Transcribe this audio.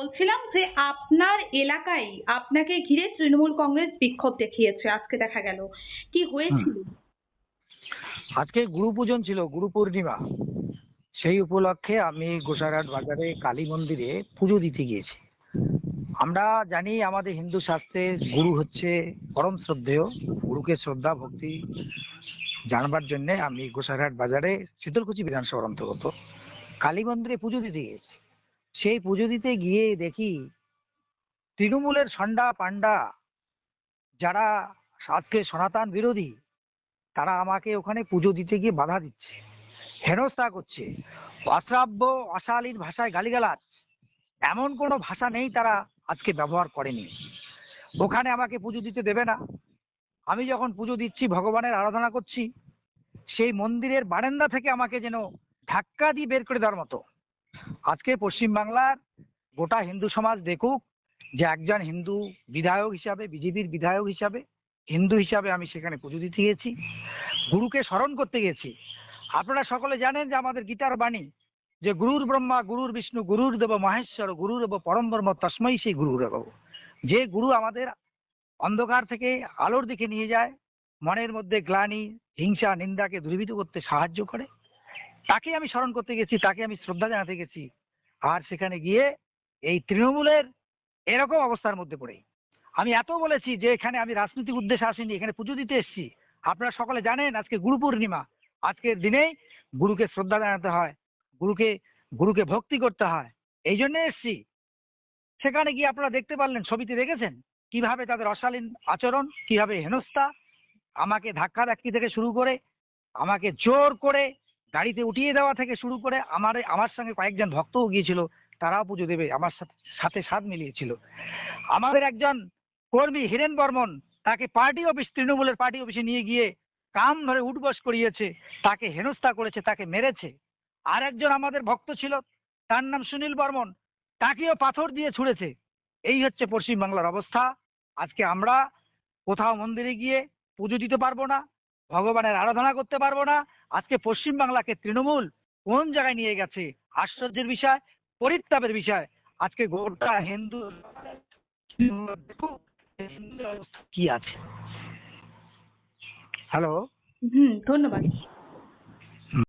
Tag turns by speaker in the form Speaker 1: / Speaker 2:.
Speaker 1: বলছিলাম যে আপনার এলাকায় আপনাকে ঘিরে তৃণমূল কংগ্রেস বিক্ষোভ দেখিয়েছে, আজকে দেখা গেল। কি হয়েছিল?
Speaker 2: আজকে গুরু পূজন ছিল, গুরু পূর্ণিমা। সেই উপলক্ষে আমি গোসাইরহাট বাজারে কালী মন্দিরে পুজো দিতে গিয়েছি। আমরা জানি আমাদের হিন্দু শাস্ত্রে গুরু হচ্ছে পরম শ্রদ্ধেয়, গুরুকে শ্রদ্ধা, ভক্তি জানবার জন্যে আমি গোসাইরহাট বাজারে শীতলকুচি বিধানসভার অন্তর্গত কালী মন্দিরে পুজো দিতে গিয়েছি। সেই পুজো দিতে গিয়ে দেখি তৃণমূলের সন্ডা পান্ডা যারা আজকে সনাতন বিরোধী, তারা আমাকে ওখানে পুজো দিতে গিয়ে বাধা দিচ্ছে, হেনস্থা করছে। অশ্রাব্য অশালীন ভাষায় গালিগালাজ, এমন কোনো ভাষা নেই তারা আজকে ব্যবহার করেনি। ওখানে আমাকে পুজো দিতে দেবে না। আমি যখন পুজো দিচ্ছি, ভগবানের আরাধনা করছি, সেই মন্দিরের বারান্দা থেকে আমাকে যেন ধাক্কা দিয়ে বের করে দেওয়ার মতো। আজকে পশ্চিমবাংলার গোটা হিন্দু সমাজ দেখুক যে একজন হিন্দু বিধায়ক হিসাবে, বিজেপির বিধায়ক হিসাবে, হিন্দু হিসাবে আমি সেখানে পুজো দিতে গেছি গুরুকে স্মরণ করতে গেছি আপনারা সকলে জানেন যে আমাদের গীতার বাণী যে গুরুর ব্রহ্মা, গুরুর বিষ্ণু, গুরুর দেব মহেশ্বর, গুরুর দেব পরম ব্রহ্ম তস্মৈ সেই গুরুর দেব। যে গুরু আমাদের অন্ধকার থেকে আলোর দিকে নিয়ে যায়, মনের মধ্যে গ্লানি, হিংসা, নিন্দাকে দূরীভূত করতে সাহায্য করে। তাকে আমি স্মরণ করতে গেছি, তাকে আমি শ্রদ্ধা জানাতে গেছি। আর সেখানে গিয়ে এই তৃণমূলের এরকম অবস্থার মধ্যে পড়ে। আমি এত বলেছি যে এখানে আমি রাজনৈতিক উদ্দেশ্যে আসিনি, এখানে পুজো দিতে এসেছি। আপনারা সকলে জানেন আজকে গুরু পূর্ণিমা। আজকের দিনেই গুরুকে শ্রদ্ধা জানাতে হয়, গুরুকে গুরুকে ভক্তি করতে হয়। এই জন্য এসছি। সেখানে গিয়ে আপনারা দেখতে পারলেন, ছবিতে দেখেছেন কীভাবে তাদের অশালীন আচরণ, কীভাবে হেনস্থা। আমাকে ধাক্কা ধাক্কি থেকে শুরু করে, আমাকে জোর করে গাড়িতে উঠিয়ে দেওয়া থেকে শুরু করে আমার আমার সঙ্গে কয়েকজন ভক্তও গিয়েছিল, তারাও পুজো দেবে, আমার সাথে সাথে মিলিয়েছিল। আমাদের একজন কর্মী হিরেন বর্মন, তাকে পার্টি অফিস, তৃণমূলের পার্টি অফিসে নিয়ে গিয়ে কাম ধরে উঠবস করিয়েছে, তাকে হেনস্থা করেছে, তাকে মেরেছে। আর একজন আমাদের ভক্ত ছিল, তার নাম সুনীল বর্মন, তাকেও পাথর দিয়ে ছুঁড়েছে। এই হচ্ছে পশ্চিমবাংলার অবস্থা। আজকে আমরা কোথাও মন্দিরে গিয়ে পুজো দিতে পারব না। ভগবানের আরাধনা করতে পারব না। আজকে পশ্চিমবাংলাকে তৃণমূল কোন জায়গায় নিয়ে গেছে? আশ্চর্যের বিষয় পরিত্যাপের বিষয়। আজকে গোটা হিন্দু কি আছে? হ্যালো
Speaker 1: হুম, ধন্যবাদ।